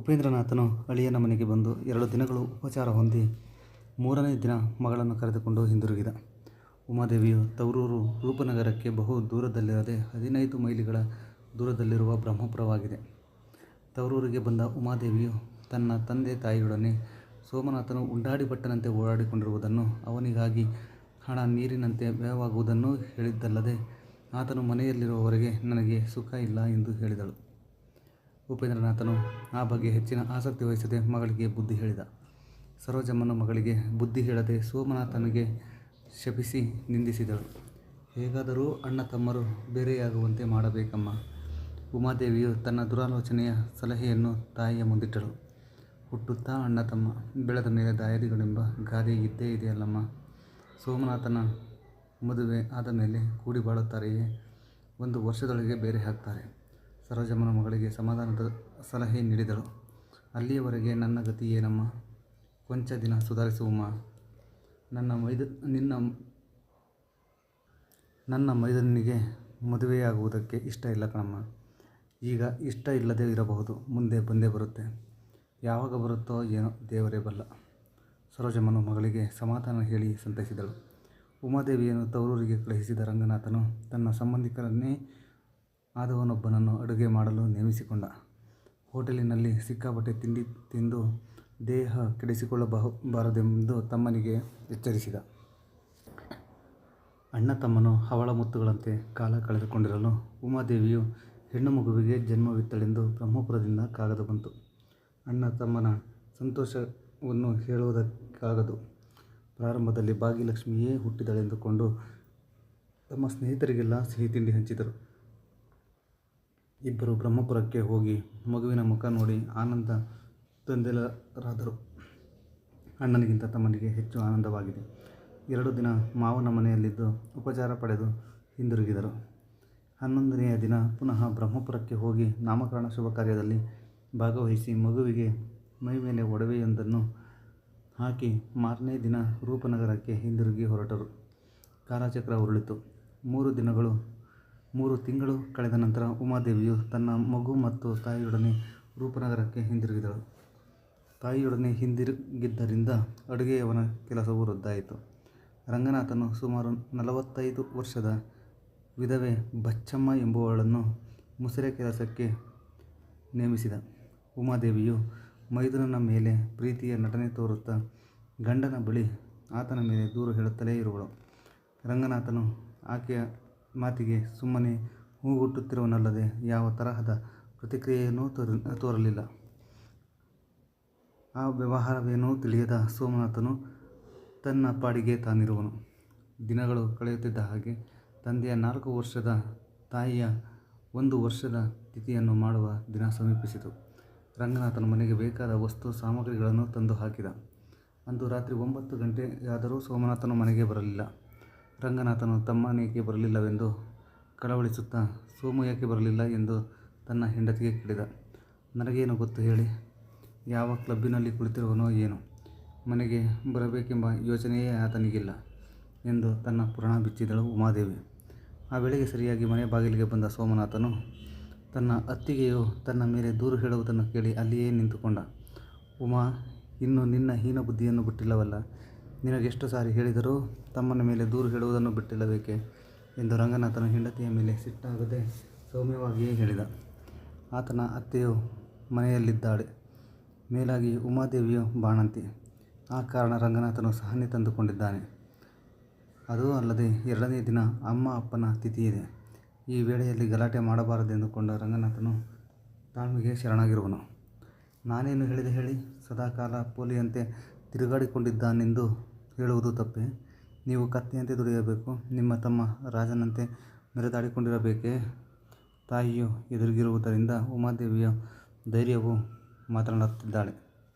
ಉಪೇಂದ್ರನಾಥನು ಅಳಿಯನ ಮನೆಗೆ ಬಂದು ಎರಡು ದಿನಗಳು ಉಪಚಾರ ಹೊಂದಿ ಮೂರನೇ ದಿನ ಮಗಳನ್ನು ಕರೆದುಕೊಂಡು ಹಿಂದಿರುಗಿದ. ಉಮಾದೇವಿಯು ತವರೂರು ರೂಪನಗರಕ್ಕೆ ಬಹು ದೂರದಲ್ಲಿರದೆ ಹದಿನೈದು ಮೈಲಿಗಳ ದೂರದಲ್ಲಿರುವ ಬ್ರಹ್ಮಪುರವಾಗಿದೆ. ತವರೂರಿಗೆ ಬಂದ ಉಮಾದೇವಿಯು ತನ್ನ ತಂದೆ ತಾಯಿಯೊಡನೆ ಸೋಮನಾಥನು ಉಂಡಾಡಿ ಓಡಾಡಿಕೊಂಡಿರುವುದನ್ನು ಓಡಾಡಿಕೊಂಡಿರುವುದನ್ನೂ ಅವನಿಗಾಗಿ ಹಣ ನೀರಿನಂತೆ ವ್ಯಯವಾಗುವುದನ್ನು ಹೇಳಿದ್ದಲ್ಲದೆ ಆತನು ಮನೆಯಲ್ಲಿರುವವರೆಗೆ ನನಗೆ ಸುಖ ಇಲ್ಲ ಎಂದು ಹೇಳಿದಳು. ಉಪೇಂದ್ರನಾಥನು ಆ ಬಗ್ಗೆ ಹೆಚ್ಚಿನ ಆಸಕ್ತಿ ವಹಿಸದೆ ಮಗಳಿಗೆ ಬುದ್ಧಿ ಹೇಳಿದ. ಸರೋಜಮ್ಮನು ಮಗಳಿಗೆ ಬುದ್ಧಿ ಹೇಳದೆ ಸೋಮನಾಥನಿಗೆ ಶಪಿಸಿ ನಿಂದಿಸಿದಳು. ಹೇಗಾದರೂ ಅಣ್ಣ ತಮ್ಮರು ಬೇರೆಯಾಗುವಂತೆ ಮಾಡಬೇಕಮ್ಮ. ಉಮಾದೇವಿಯು ತನ್ನ ದುರಾಲೋಚನೆಯ ಸಲಹೆಯನ್ನು ತಾಯಿಯ ಮುಂದಿಟ್ಟಳು. ಹುಟ್ಟುತ್ತಾ ಅಣ್ಣ ತಮ್ಮ ಬೆಳೆದ ಮೇಲೆ ದಾಯದಿಗಳೆಂಬ ಗಾದೆ ಇದ್ದೇ ಇದೆಯಲ್ಲಮ್ಮ. ಸೋಮನಾಥನ ಮದುವೆ ಆದ ಮೇಲೆ ಕೂಡಿ ಬಾಳುತ್ತಾರೆಯೇ ಒಂದು ವರ್ಷದೊಳಗೆ ಬೇರೆಯಾಗ್ತಾರೆ. ಸರೋಜಮ್ಮನು ಮಗಳಿಗೆ ಸಮಾಧಾನದ ಸಲಹೆ ನೀಡಿದಳು. ಅಲ್ಲಿಯವರೆಗೆ ನನ್ನ ಗತಿ ಏನಮ್ಮ. ಕೊಂಚ ದಿನ ಸುಧಾರಿಸುವಮ್ಮ ನನ್ನ ಮೈದ, ನಿನ್ನ, ನನ್ನ ಮೈದನಿಗೆ ಮದುವೆಯಾಗುವುದಕ್ಕೆ ಇಷ್ಟ ಇಲ್ಲ ಕಣಮ್ಮ. ಈಗ ಇಷ್ಟ ಇಲ್ಲದೆ ಇರಬಹುದು. ಮುಂದೆ ಬಂದೇ ಬರುತ್ತೆ. ಯಾವಾಗ ಬರುತ್ತೋ ಏನೋ ದೇವರೇ ಬಲ್ಲ. ಸರೋಜಮ್ಮನು ಮಗಳಿಗೆ ಸಮಾಧಾನ ಹೇಳಿ ಸಂತೈಸಿದಳು. ಉಮಾದೇವಿಯನ್ನು ತವರೂರಿಗೆ ಕಳುಹಿಸಿದ ರಂಗನಾಥನು ತನ್ನ ಸಂಬಂಧಿಕನೇ ಆದವನೊಬ್ಬನನ್ನು ಅಡುಗೆ ಮಾಡಲು ನೇಮಿಸಿಕೊಂಡ. ಹೋಟೆಲಿನಲ್ಲಿ ಸಿಕ್ಕಾಪಟ್ಟೆ ತಿಂಡಿ ತಿಂದು ದೇಹ ಕೆಡಿಸಿಕೊಳ್ಳಬಾರದೆಂದು ತಮ್ಮನಿಗೆ ಎಚ್ಚರಿಸಿದ. ಅಣ್ಣ-ತಮ್ಮನು ಹವಳ ಮುತ್ತುಗಳಂತೆ ಕಾಲ ಕಳೆದುಕೊಂಡಿರಲು ಉಮಾದೇವಿಯು ಹೆಣ್ಣು ಮಗುವಿಗೆ ಜನ್ಮವಿತ್ತಳೆಂದು ಬ್ರಹ್ಮಪುರದಿಂದ ಕಾಗದ ಬಂತು. ಅಣ್ಣ-ತಮ್ಮನ ಸಂತೋಷವನ್ನು ಹೇಳುವುದಕ್ಕಾಗದು. ಪ್ರಾರಂಭದಲ್ಲಿ ಭಾಗ್ಯಲಕ್ಷ್ಮಿಯೇ ಹುಟ್ಟಿದಳೆಂದುಕೊಂಡು ತಮ್ಮ ಸ್ನೇಹಿತರಿಗೆಲ್ಲ ಸಿಹಿ ತಿಂಡಿ ಹಂಚಿದರು. ಇಬ್ಬರೂ ಬ್ರಹ್ಮಪುರಕ್ಕೆ ಹೋಗಿ ಮಗುವಿನ ಮುಖ ನೋಡಿ ಆನಂದ ತಂದೆಲರಾದರು ಅಣ್ಣನಿಗಿಂತ ತಮ್ಮನಿಗೆ ಹೆಚ್ಚು ಆನಂದವಾಗಿದೆ. ಎರಡು ದಿನ ಮಾವನ ಮನೆಯಲ್ಲಿದ್ದು ಉಪಚಾರ ಪಡೆದು ಹಿಂದಿರುಗಿದರು. ಹನ್ನೊಂದನೆಯ ದಿನ ಪುನಃ ಬ್ರಹ್ಮಪುರಕ್ಕೆ ಹೋಗಿ ನಾಮಕರಣ ಶುಭ ಕಾರ್ಯದಲ್ಲಿ ಭಾಗವಹಿಸಿ ಮಗುವಿಗೆ ಮೈಮೇಲೆ ಒಡವೆಯೊಂದನ್ನು ಹಾಕಿ ಮಾರನೇ ದಿನ ರೂಪನಗರಕ್ಕೆ ಹಿಂದಿರುಗಿ ಹೊರಟರು. ಕಾಲಚಕ್ರ ಉರುಳಿತು. ಮೂರು ತಿಂಗಳು ಕಳೆದ ನಂತರ ಉಮಾದೇವಿಯು ತನ್ನ ಮಗು ಮತ್ತು ತಾಯಿಯೊಡನೆ ರೂಪನಗರಕ್ಕೆ ಹಿಂದಿರುಗಿದಳು. ತಾಯಿಯೊಡನೆ ಹಿಂದಿರುಗಿದ್ದರಿಂದ ಅಡುಗೆಯವನ ಕೆಲಸವು ರದ್ದಾಯಿತು. ರಂಗನಾಥನು ಸುಮಾರು ನಲವತ್ತೈದು ವರ್ಷದ ವಿಧವೆ ಬಚ್ಚಮ್ಮ ಎಂಬುವಳನ್ನು ಮುಸುರೆ ಕೆಲಸಕ್ಕೆ ನೇಮಿಸಿದ. ಉಮಾದೇವಿಯು ಮೈದುನನ ಮೇಲೆ ಪ್ರೀತಿಯ ನಟನೆ ತೋರುತ್ತಾ ಗಂಡನ ಬಳಿ ಆತನ ಮೇಲೆ ದೂರು ಹೇಳುತ್ತಲೇ ಇರುವಳು. ರಂಗನಾಥನು ಆಕೆಯ ಮಾತಿಗೆ ಸುಮ್ಮನೆ ಹೂಗುಟ್ಟುತ್ತಿರುವನಲ್ಲದೆ ಯಾವ ತರಹದ ಪ್ರತಿಕ್ರಿಯೆಯನ್ನೂ ತೋರಲಿಲ್ಲ. ಆ ವ್ಯವಹಾರವೇನೂ ತಿಳಿಯದ ಸೋಮನಾಥನು ತನ್ನ ಪಾಡಿಗೆ ತಾನಿರುವನು. ದಿನಗಳು ಕಳೆಯುತ್ತಿದ್ದ ಹಾಗೆ ತಂದೆಯ ನಾಲ್ಕು ವರ್ಷದ ತಾಯಿಯ ಒಂದು ವರ್ಷದ ತಿಥಿಯನ್ನು ಮಾಡುವ ದಿನ ಸಮೀಪಿಸಿತು. ರಂಗನಾಥನು ಮನೆಗೆ ಬೇಕಾದ ವಸ್ತು, ಸಾಮಗ್ರಿಗಳನ್ನು ತಂದು ಹಾಕಿದ. ಅಂದು ರಾತ್ರಿ ಒಂಬತ್ತು ಗಂಟೆಯಾದರೂ ಸೋಮನಾಥನು ಮನೆಗೆ ಬರಲಿಲ್ಲ. ರಂಗನಾಥನು ತಮ್ಮನೇಕೆ ಬರಲಿಲ್ಲವೆಂದು ಕಳವಳಿಸುತ್ತಾ ಸೋಮು ಯಾಕೆ ಬರಲಿಲ್ಲ ಎಂದು ತನ್ನ ಹೆಂಡತಿಗೆ ಕೇಳಿದ. ನನಗೇನು ಗೊತ್ತು ಹೇಳಿ. ಯಾವ ಕ್ಲಬ್ಬಿನಲ್ಲಿ ಕುಳಿತಿರುವನೋ ಏನು ಮನೆಗೆ ಬರಬೇಕೆಂಬ ಯೋಚನೆಯೇ ಆತನಿಗಿಲ್ಲ ಎಂದು ತನ್ನ ಪುರಾಣ ಬಿಚ್ಚಿದಳು ಉಮಾದೇವಿ. ಆ ವೇಳೆಗೆ ಸರಿಯಾಗಿ ಮನೆ ಬಾಗಿಲಿಗೆ ಬಂದ ಸೋಮನಾಥನು ತನ್ನ ಅತ್ತಿಗೆಯು ತನ್ನ ಮೇಲೆ ದೂರು ಹೇಳುವುದನ್ನು ಕೇಳಿ ಅಲ್ಲಿಯೇ ನಿಂತುಕೊಂಡ. ಉಮಾ, ಇನ್ನು ನಿನ್ನ ಹೀನ ಬುದ್ಧಿಯನ್ನು ಬಿಟ್ಟಿಲ್ಲವಲ್ಲ. ನಿನಗೆಷ್ಟು ಸಾರಿ ಹೇಳಿದರೂ ತಮ್ಮನ ಮೇಲೆ ದೂರು ಹೇಳುವುದನ್ನು ಬಿಟ್ಟಿಲ್ಲಬೇಕೆ ಎಂದು ರಂಗನಾಥನ ಹೆಂಡತಿಯ ಮೇಲೆ ಸಿಟ್ಟಾಗದೆ ಸೌಮ್ಯವಾಗಿಯೇ ಹೇಳಿದ. ಆತನ ಅತ್ತೆಯು ಮನೆಯಲ್ಲಿದ್ದಾಳೆ. ಮೇಲಾಗಿ ಉಮಾದೇವಿಯು ಬಾಣಂತಿ. ಆ ಕಾರಣ ರಂಗನಾಥನು ಸಹನೆ ತಂದುಕೊಂಡಿದ್ದಾನೆ. ಅದೂ ಅಲ್ಲದೆ ಎರಡನೇ ದಿನ ಅಮ್ಮ ಅಪ್ಪನ ತಿಥಿಯಿದೆ. ಈ ವೇಳೆಯಲ್ಲಿ ಗಲಾಟೆ ಮಾಡಬಾರದೆಂದುಕೊಂಡ ರಂಗನಾಥನು ತಾಳ್ಮೆಗೆ ಶರಣಾಗಿರುವನು. ನಾನೇನು ಹೇಳಿದೆ ಹೇಳಿ. ಸದಾಕಾಲ ಪೋಲಿಯಂತೆ ತಿರುಗಾಡಿಕೊಂಡಿದ್ದಾನೆಂದು ಹೇಳುವುದು ತಪ್ಪೇ. ನೀವು ಕತ್ತೆಯಂತೆ ದುಡಿಯಬೇಕು. ನಿಮ್ಮ ತಮ್ಮ ರಾಜನಂತೆ ಮೆರೆದಾಡಿಕೊಂಡಿರಬೇಕೇ. ತಾಯಿಯು ಎದುರಿಗಿರುವುದರಿಂದ ಉಮಾದೇವಿಯ ಧೈರ್ಯವು ಮಾತನಾಡುತ್ತಿದ್ದಾಳೆ.